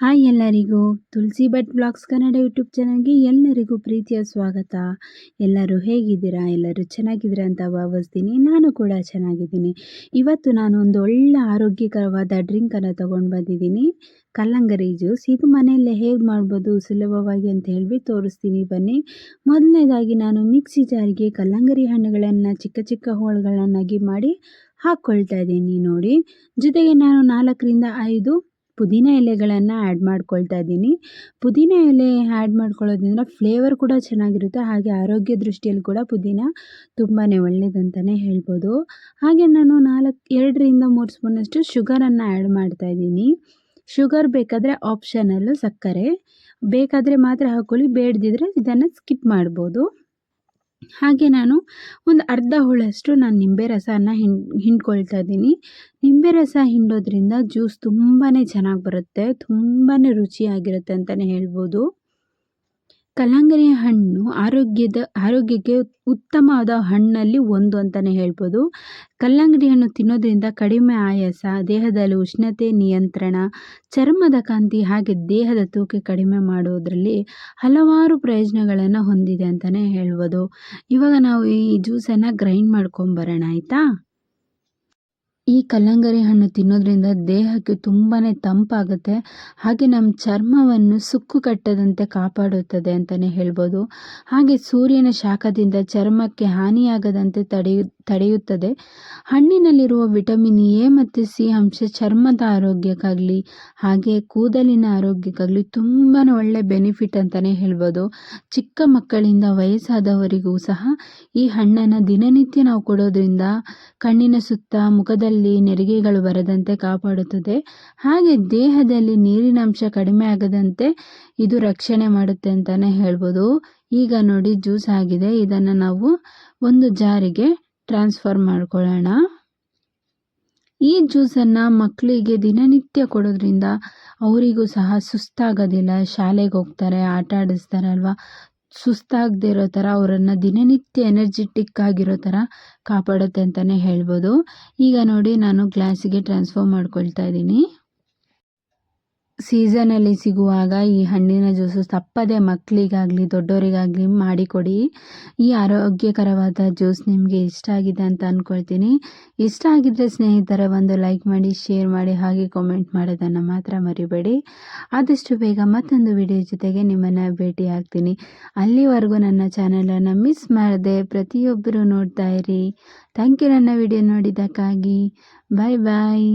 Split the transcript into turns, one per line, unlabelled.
Hi ಎಲ್ಲರಿಗೂ. Tulasi Bhat blogs Kannada YouTube ಚಾನಲ್ಗೆ ಎಲ್ಲರಿಗೂ ಪ್ರೀತಿಯ ಸ್ವಾಗತ. ಎಲ್ಲರೂ ಹೇಗಿದ್ದೀರಾ? ಎಲ್ಲರೂ ಚೆನ್ನಾಗಿದ್ದೀರಾ ಅಂತ ಭಾವಿಸ್ತೀನಿ. ನಾನು ಕೂಡ ಚೆನ್ನಾಗಿದ್ದೀನಿ. ಇವತ್ತು ನಾನು ಒಂದು ಒಳ್ಳೆ ಆರೋಗ್ಯಕರವಾದ ಡ್ರಿಂಕನ್ನು ತೊಗೊಂಡು ಬಂದಿದ್ದೀನಿ. ಕಲ್ಲಂಗರಿ ಜ್ಯೂಸ್. ಇದು ಮನೆಯಲ್ಲೇ ಹೇಗೆ ಮಾಡ್ಬೋದು ಸುಲಭವಾಗಿ ಅಂತ ಹೇಳಿ ತೋರಿಸ್ತೀನಿ ಬನ್ನಿ. ಮೊದಲನೇದಾಗಿ ನಾನು ಮಿಕ್ಸಿ ಜಾರಿಗೆ ಕಲ್ಲಂಗರಿ ಹಣ್ಣುಗಳನ್ನು ಚಿಕ್ಕ ಚಿಕ್ಕ ಹೋಳುಗಳನ್ನಾಗಿ ಮಾಡಿ ಹಾಕ್ಕೊಳ್ತಾ ಇದ್ದೀನಿ ನೋಡಿ. ಜೊತೆಗೆ ನಾನು ನಾಲ್ಕರಿಂದ ಐದು ಪುದೀನ ಎಲೆಗಳನ್ನು ಆ್ಯಡ್ ಮಾಡ್ಕೊಳ್ತಾ ಇದ್ದೀನಿ. ಪುದೀನ ಎಲೆ ಆ್ಯಡ್ ಮಾಡ್ಕೊಳ್ಳೋದ್ರಿಂದ ಫ್ಲೇವರ್ ಕೂಡ ಚೆನ್ನಾಗಿರುತ್ತೆ. ಹಾಗೆ ಆರೋಗ್ಯ ದೃಷ್ಟಿಯಲ್ಲಿ ಕೂಡ ಪುದೀನ ತುಂಬಾ ಒಳ್ಳೆಯದಂತಲೇ ಹೇಳ್ಬೋದು. ಹಾಗೆ ನಾನು ನಾಲ್ಕು, ಎರಡರಿಂದ ಮೂರು ಸ್ಪೂನಷ್ಟು ಶುಗರನ್ನು ಆ್ಯಡ್ ಮಾಡ್ತಾ ಇದ್ದೀನಿ. ಶುಗರ್ ಬೇಕಾದರೆ ಆಪ್ಷನಲ್ಲು ಸಕ್ಕರೆ. ಬೇಕಾದರೆ ಮಾತ್ರ ಹಾಕ್ಕೊಳ್ಳಿ ಬೇಡದಿದ್ರೆ ಇದನ್ನು ಸ್ಕಿಪ್ ಮಾಡ್ಬೋದು. ಹಾಗೆ ನಾನು ಒಂದು ಅರ್ಧ ಹುಳಷ್ಟು ನಾನು ನಿಂಬೆ ರಸನ ಹಿಂಡ್ ಹಿಂಡ್ಕೊಳ್ತಾ ಇದ್ದೀನಿ. ನಿಂಬೆ ರಸ ಹಿಂಡೋದ್ರಿಂದ ಜ್ಯೂಸ್ ತುಂಬಾ ಚೆನ್ನಾಗಿ ಬರುತ್ತೆ ತುಂಬಾ ರುಚಿಯಾಗಿರುತ್ತೆ ಅಂತಲೇ ಹೇಳ್ಬೋದು. ಕಲ್ಲಂಗರಿ ಹಣ್ಣು ಆರೋಗ್ಯದ, ಆರೋಗ್ಯಕ್ಕೆ ಉತ್ತಮವಾದ ಹಣ್ಣಲ್ಲಿ ಒಂದು ಅಂತಲೇ ಹೇಳ್ಬೋದು. ಕಲ್ಲಂಗಡಿ ಹಣ್ಣು ತಿನ್ನೋದ್ರಿಂದ ಕಡಿಮೆ ಆಯಾಸ, ದೇಹದಲ್ಲಿ ಉಷ್ಣತೆ ನಿಯಂತ್ರಣ, ಚರ್ಮದ ಕಾಂತಿ ಹಾಗೆ ದೇಹದ ತೂಕ ಕಡಿಮೆ ಮಾಡೋದರಲ್ಲಿ ಹಲವಾರು ಪ್ರಯೋಜನಗಳನ್ನು ಹೊಂದಿದೆ ಅಂತಲೇ ಹೇಳ್ಬೋದು. ಇವಾಗ ನಾವು ಈ ಜ್ಯೂಸನ್ನು ಗ್ರೈಂಡ್ ಮಾಡ್ಕೊಂಬರೋಣ ಆಯಿತಾ? ಈ ಕಲ್ಲಂಗರಿ ಹಣ್ಣು ತಿನ್ನೋದ್ರಿಂದ ದೇಹಕ್ಕೆ ತುಂಬಾ ತಂಪಾಗುತ್ತೆ. ಹಾಗೆ ನಮ್ಮ ಚರ್ಮವನ್ನು ಸುಕ್ಕು ಕಟ್ಟದಂತೆ ಕಾಪಾಡುತ್ತದೆ ಅಂತಲೇ ಹೇಳ್ಬೋದು. ಹಾಗೆ ಸೂರ್ಯನ ಶಾಖದಿಂದ ಚರ್ಮಕ್ಕೆ ಹಾನಿಯಾಗದಂತೆ ತಡೆಯು, ತಡೆಯುತ್ತದೆ. ಹಣ್ಣಿನಲ್ಲಿರುವ ವಿಟಮಿನ್ ಎ ಮತ್ತು ಸಿ ಅಂಶ ಚರ್ಮದ ಆರೋಗ್ಯಕ್ಕಾಗಲಿ, ಹಾಗೆ ಕೂದಲಿನ ಆರೋಗ್ಯಕ್ಕಾಗಲಿ ತುಂಬಾ ಒಳ್ಳೆ ಬೆನಿಫಿಟ್ ಅಂತಲೇ ಹೇಳ್ಬೋದು. ಚಿಕ್ಕ ಮಕ್ಕಳಿಂದ ವಯಸ್ಸಾದವರಿಗೂ ಸಹ ಈ ಹಣ್ಣನ್ನು ದಿನನಿತ್ಯ ನಾವು ಕೊಡೋದ್ರಿಂದ ಕಣ್ಣಿನ ಸುತ್ತ, ಮುಖದಲ್ಲಿ ನೆರಿಗೆಗಳು ಬರದಂತೆ ಕಾಪಾಡುತ್ತದೆ. ಹಾಗೆ ದೇಹದಲ್ಲಿ ನೀರಿನಂಶ ಕಡಿಮೆ ಆಗದಂತೆ ಇದು ರಕ್ಷಣೆ ಮಾಡುತ್ತೆ ಅಂತಾನೆ ಹೇಳ್ಬೋದು. ಈಗ ನೋಡಿ ಜ್ಯೂಸ್ ಆಗಿದೆ. ಇದನ್ನು ನಾವು ಒಂದು ಜಾರಿಗೆ ಟ್ರಾನ್ಸ್ಫರ್ ಮಾಡ್ಕೊಳ್ಳೋಣ. ಈ ಜ್ಯೂಸನ್ನು ಮಕ್ಕಳಿಗೆ ದಿನನಿತ್ಯ ಕೊಡೋದ್ರಿಂದ ಅವರಿಗೂ ಸಹ ಸುಸ್ತಾಗೋದಿಲ್ಲ. ಶಾಲೆಗೆ ಹೋಗ್ತಾರೆ, ಆಟ ಆಡಿಸ್ತಾರಲ್ವ? ಸುಸ್ತಾಗದೇ ಇರೋ ಥರ ಅವರನ್ನು ದಿನನಿತ್ಯ ಎನರ್ಜಿಟಿಕ್ ಆಗಿರೋ ಥರ ಕಾಪಾಡುತ್ತೆ ಅಂತಲೇ ಹೇಳ್ಬೋದು. ಈಗ ನೋಡಿ ನಾನು ಗ್ಲಾಸಿಗೆ ಟ್ರಾನ್ಸ್ಫರ್ ಮಾಡ್ಕೊಳ್ತಾ ಇದ್ದೀನಿ. ಸೀಸನಲ್ಲಿ ಸಿಗುವಾಗ ಈ ಹಣ್ಣಿನ ಜ್ಯೂಸು ತಪ್ಪದೆ ಮಕ್ಕಳಿಗಾಗಲಿ ದೊಡ್ಡವರಿಗಾಗಲಿ ಮಾಡಿಕೊಡಿ. ಈ ಆರೋಗ್ಯಕರವಾದ ಜ್ಯೂಸ್ ನಿಮಗೆ ಇಷ್ಟ ಆಗಿದೆ ಅಂತ ಅಂದ್ಕೊಳ್ತೀನಿ ಇಷ್ಟ ಆಗಿದ್ದರೆ ಸ್ನೇಹಿತರ ಒಂದು ಲೈಕ್ ಮಾಡಿ ಶೇರ್ ಮಾಡಿ, ಹಾಗೆ ಕಾಮೆಂಟ್ ಮಾಡೋದನ್ನು ಮಾತ್ರ ಮರಿಬೇಡಿ. ಆದಷ್ಟು ಬೇಗ ಮತ್ತೊಂದು ವಿಡಿಯೋ ಜೊತೆಗೆ ನಿಮ್ಮನ್ನು ಭೇಟಿ ಆಗ್ತೀನಿ ಅಲ್ಲಿವರೆಗೂ ನನ್ನ ಚಾನಲನ್ನು ಮಿಸ್ ಮಾಡದೆ ಪ್ರತಿಯೊಬ್ಬರು ನೋಡ್ತಾ ಇರಿ. ಥ್ಯಾಂಕ್ ಯು ನನ್ನ ವಿಡಿಯೋ ನೋಡಿದ್ದಕ್ಕಾಗಿ. Bye bye